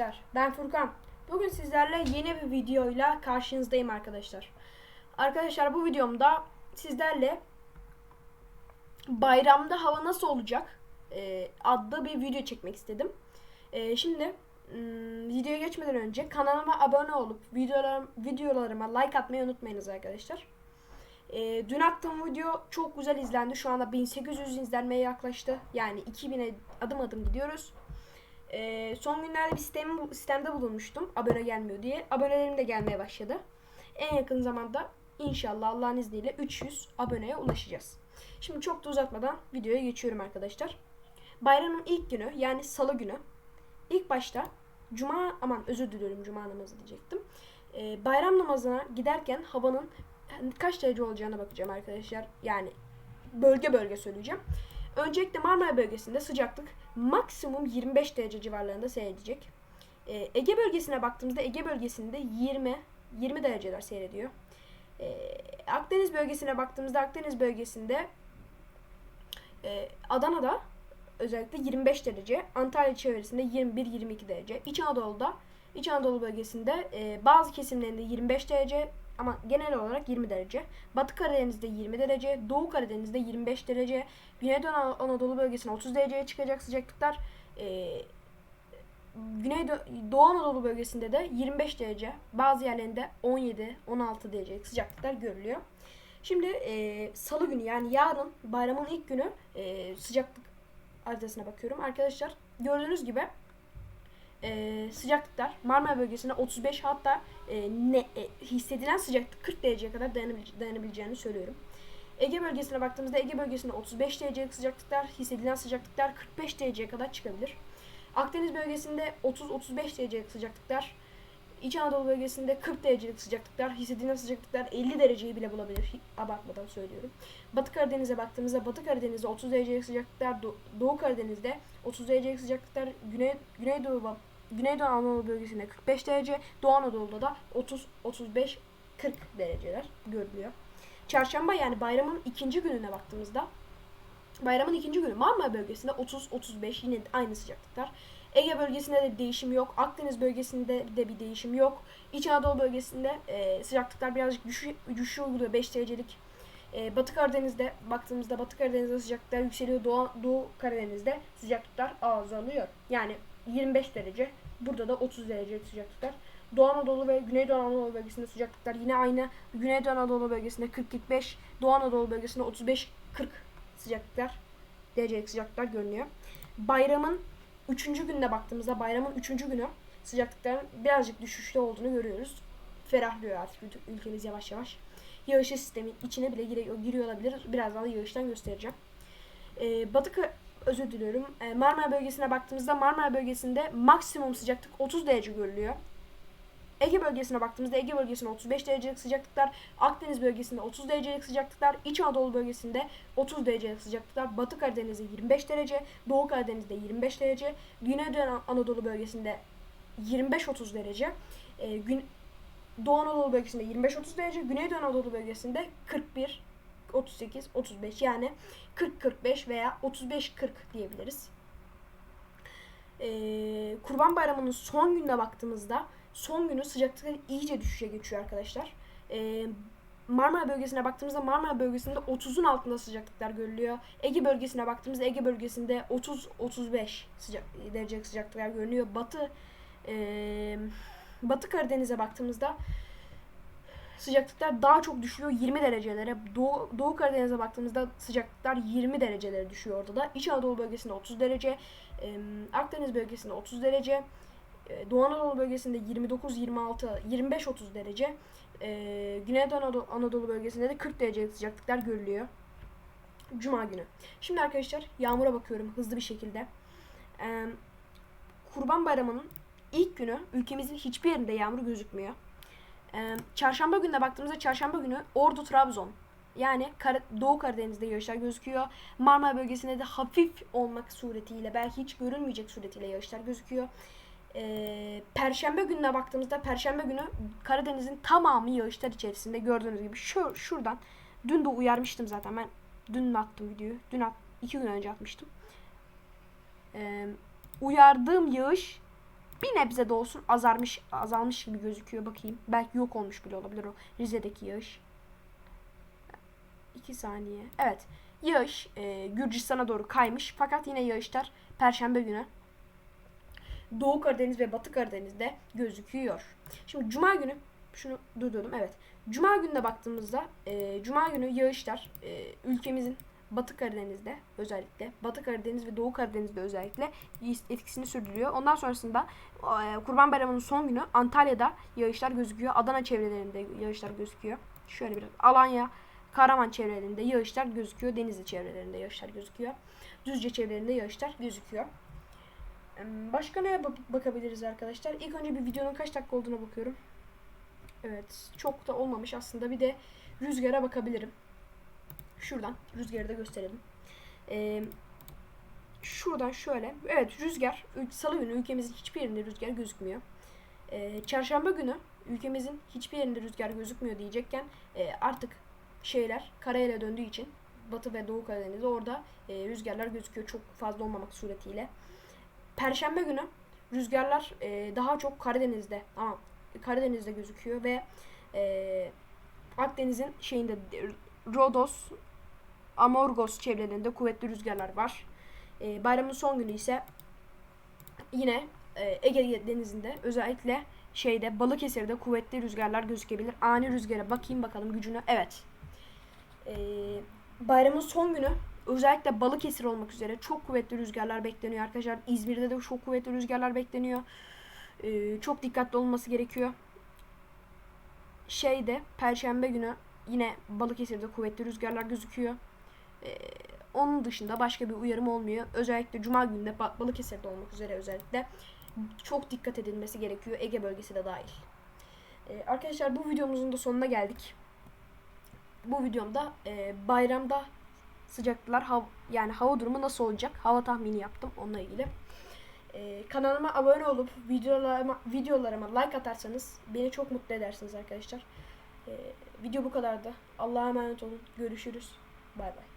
Arkadaşlar ben Furkan. Bugün sizlerle yeni bir videoyla karşınızdayım arkadaşlar. Arkadaşlar bu videomda sizlerle bayramda hava nasıl olacak e, adlı bir video çekmek istedim. E, şimdi hmm, videoya geçmeden önce kanalıma abone olup videolarım, videolarıma like atmayı unutmayınız arkadaşlar. E, dün attığım video çok güzel izlendi. Şu anda 1800 izlenmeye yaklaştı. Yani 2000'e adım adım gidiyoruz. Ee, son günlerde bir sistem, sistemde bulunmuştum. Abone gelmiyor diye. Abonelerim de gelmeye başladı. En yakın zamanda inşallah Allah'ın izniyle 300 aboneye ulaşacağız. Şimdi çok da uzatmadan videoya geçiyorum arkadaşlar. Bayramın ilk günü yani salı günü. İlk başta cuma aman özür diliyorum cuma namazı diyecektim. Ee, bayram namazına giderken havanın kaç derece olacağına bakacağım arkadaşlar. Yani bölge bölge söyleyeceğim. Öncelikle Marmara bölgesinde sıcaklık maksimum 25 derece civarlarında seyredecek. Ee, Ege bölgesine baktığımızda Ege bölgesinde 20 20 dereceler seyrediyor. Ee, Akdeniz bölgesine baktığımızda Akdeniz bölgesinde e, Adana'da özellikle 25 derece, Antalya çevresinde 21-22 derece. İç Anadolu'da İç Anadolu bölgesinde e, bazı kesimlerinde 25 derece ama genel olarak 20 derece. Batı Karadeniz'de 20 derece, Doğu Karadeniz'de 25 derece, Güneydoğu Anadolu bölgesine 30 dereceye çıkacak sıcaklıklar. E, Güneydoğu Doğu Anadolu bölgesinde de 25 derece, bazı yerlerinde 17-16 derecelik sıcaklıklar görülüyor. Şimdi e, salı günü yani yarın bayramın ilk günü e, sıcaklık haritasına bakıyorum. Arkadaşlar gördüğünüz gibi e, sıcaklıklar Marmara bölgesinde 35 hatta e, ne e, hissedilen sıcaklık 40 dereceye kadar dayanabil- dayanabileceğini söylüyorum. Ege bölgesine baktığımızda Ege bölgesinde 35 derecelik sıcaklıklar, hissedilen sıcaklıklar 45 dereceye kadar çıkabilir. Akdeniz bölgesinde 30-35 derecelik sıcaklıklar, İç Anadolu bölgesinde 40 derecelik sıcaklıklar, hissedilen sıcaklıklar 50 dereceyi bile bulabilir. Abartmadan söylüyorum. Batı Karadeniz'e baktığımızda Batı Karadeniz'de 30 derecelik sıcaklıklar, Do- Doğu Karadeniz'de 30 derecelik sıcaklıklar, Güney Güneydoğu Güneydoğu Anadolu bölgesinde 45 derece, Doğu Anadolu'da da 30 35 40 dereceler görülüyor. Çarşamba yani bayramın ikinci gününe baktığımızda bayramın ikinci günü Marmara bölgesinde 30-35 yine aynı sıcaklıklar. Ege bölgesinde de bir değişim yok. Akdeniz bölgesinde de bir değişim yok. İç Anadolu bölgesinde e, sıcaklıklar birazcık düşü, düşüş uyguluyor 5 derecelik. E, Batı Karadeniz'de baktığımızda Batı Karadeniz'de sıcaklıklar yükseliyor. Doğu, Doğu Karadeniz'de sıcaklıklar azalıyor. Yani 25 derece. Burada da 30 derece sıcaklıklar. Doğu Anadolu ve Güneydoğu Anadolu bölgesinde sıcaklıklar yine aynı. Güneydoğu Anadolu bölgesinde 40-45, Doğu Anadolu bölgesinde 35-40 sıcaklıklar, derecelik sıcaklıklar görünüyor. Bayramın 3. gününe baktığımızda bayramın 3. günü sıcaklıkların birazcık düşüşte olduğunu görüyoruz. Ferahlıyor artık ül- ülkemiz yavaş yavaş. Yağışlı sistemin içine bile giriyor, giriyor olabilir. Birazdan da yağıştan göstereceğim. Ee, Batı özür diliyorum. Ee, Marmara bölgesine baktığımızda Marmara bölgesinde maksimum sıcaklık 30 derece görülüyor. Ege bölgesine baktığımızda Ege bölgesinde 35 derecelik sıcaklıklar, Akdeniz bölgesinde 30 derecelik sıcaklıklar, İç Anadolu bölgesinde 30 derecelik sıcaklıklar, Batı Karadeniz'de 25 derece, Doğu Karadeniz'de 25 derece, Güneydoğu Anadolu bölgesinde 25-30 derece, e, gün, Doğu Anadolu bölgesinde 25-30 derece, Güneydoğu Anadolu bölgesinde 41 38 35 yani 40 45 veya 35 40 diyebiliriz. Ee, Kurban Bayramı'nın son gününe baktığımızda son günü sıcaklıklar iyice düşüşe geçiyor arkadaşlar. Ee, Marmara bölgesine baktığımızda Marmara bölgesinde 30'un altında sıcaklıklar görülüyor. Ege bölgesine baktığımızda Ege bölgesinde 30-35 sıcak, derecelik sıcaklıklar görünüyor. Batı e, Batı Karadeniz'e baktığımızda sıcaklıklar daha çok düşüyor 20 derecelere. Doğu, Doğu Karadeniz'e baktığımızda sıcaklıklar 20 derecelere düşüyor orada da. İç Anadolu bölgesinde 30 derece, e, Akdeniz bölgesinde 30 derece, e, Doğu Anadolu bölgesinde 29, 26, 25, 30 derece. E, Güneydoğu Anadolu, Anadolu bölgesinde de 40 derecelik sıcaklıklar görülüyor. Cuma günü. Şimdi arkadaşlar yağmura bakıyorum hızlı bir şekilde. E, Kurban Bayramı'nın ilk günü ülkemizin hiçbir yerinde yağmur gözükmüyor. Ee, çarşamba gününe baktığımızda çarşamba günü Ordu Trabzon yani Kar- Doğu Karadeniz'de yağışlar gözüküyor. Marmara bölgesinde de hafif olmak suretiyle belki hiç görünmeyecek suretiyle yağışlar gözüküyor. Ee, Perşembe gününe baktığımızda Perşembe günü Karadeniz'in tamamı yağışlar içerisinde gördüğünüz gibi şu şuradan dün de uyarmıştım zaten ben dün attım videoyu dün at, iki gün önce atmıştım. Ee, uyardığım yağış bir nebze de olsun azarmış, azalmış gibi gözüküyor. Bakayım. Belki yok olmuş bile olabilir o Rize'deki yağış. 2 saniye. Evet. Yağış e, Gürcistan'a doğru kaymış. Fakat yine yağışlar Perşembe günü Doğu Karadeniz ve Batı Karadeniz'de gözüküyor. Şimdi Cuma günü şunu durdurdum. Evet. Cuma gününe baktığımızda e, Cuma günü yağışlar e, ülkemizin Batı Karadeniz'de özellikle Batı Karadeniz ve Doğu Karadeniz'de özellikle etkisini sürdürüyor. Ondan sonrasında e, Kurban Bayramı'nın son günü Antalya'da yağışlar gözüküyor. Adana çevrelerinde yağışlar gözüküyor. Şöyle biraz Alanya, Karaman çevrelerinde yağışlar gözüküyor. Denizli çevrelerinde yağışlar gözüküyor. Düzce çevrelerinde yağışlar gözüküyor. Başka neye bak- bakabiliriz arkadaşlar? İlk önce bir videonun kaç dakika olduğuna bakıyorum. Evet, çok da olmamış aslında. Bir de rüzgara bakabilirim. Şuradan rüzgarı da gösterelim. Ee, şuradan şöyle. Evet rüzgar. Salı günü ülkemizin hiçbir yerinde rüzgar gözükmüyor. Ee, çarşamba günü ülkemizin hiçbir yerinde rüzgar gözükmüyor diyecekken e, artık şeyler karayela döndüğü için Batı ve Doğu Karadeniz'de orada e, rüzgarlar gözüküyor çok fazla olmamak suretiyle. Perşembe günü rüzgarlar e, daha çok Karadeniz'de ama Karadeniz'de gözüküyor ve e, Akdeniz'in şeyinde Rodos, Amorgos çevrelerinde kuvvetli rüzgarlar var. E, bayramın son günü ise yine e, Ege Denizi'nde özellikle şeyde Balıkesir'de kuvvetli rüzgarlar gözükebilir. Ani rüzgara bakayım bakalım gücünü. Evet. E, bayramın son günü özellikle Balıkesir olmak üzere çok kuvvetli rüzgarlar bekleniyor arkadaşlar. İzmir'de de çok kuvvetli rüzgarlar bekleniyor. E, çok dikkatli olması gerekiyor. Şeyde Perşembe günü yine Balıkesir'de kuvvetli rüzgarlar gözüküyor. Ee, onun dışında başka bir uyarım olmuyor. Özellikle Cuma günü de Ba- Balıkesir'de olmak üzere özellikle çok dikkat edilmesi gerekiyor. Ege bölgesi de dahil. Ee, arkadaşlar bu videomuzun da sonuna geldik. Bu videomda e, bayramda sıcaklıklar hav yani hava durumu nasıl olacak? Hava tahmini yaptım onunla ilgili. Ee, kanalıma abone olup videolarıma, videolarıma like atarsanız beni çok mutlu edersiniz arkadaşlar. Ee, video bu kadardı. Allah'a emanet olun. Görüşürüz. Bay bay.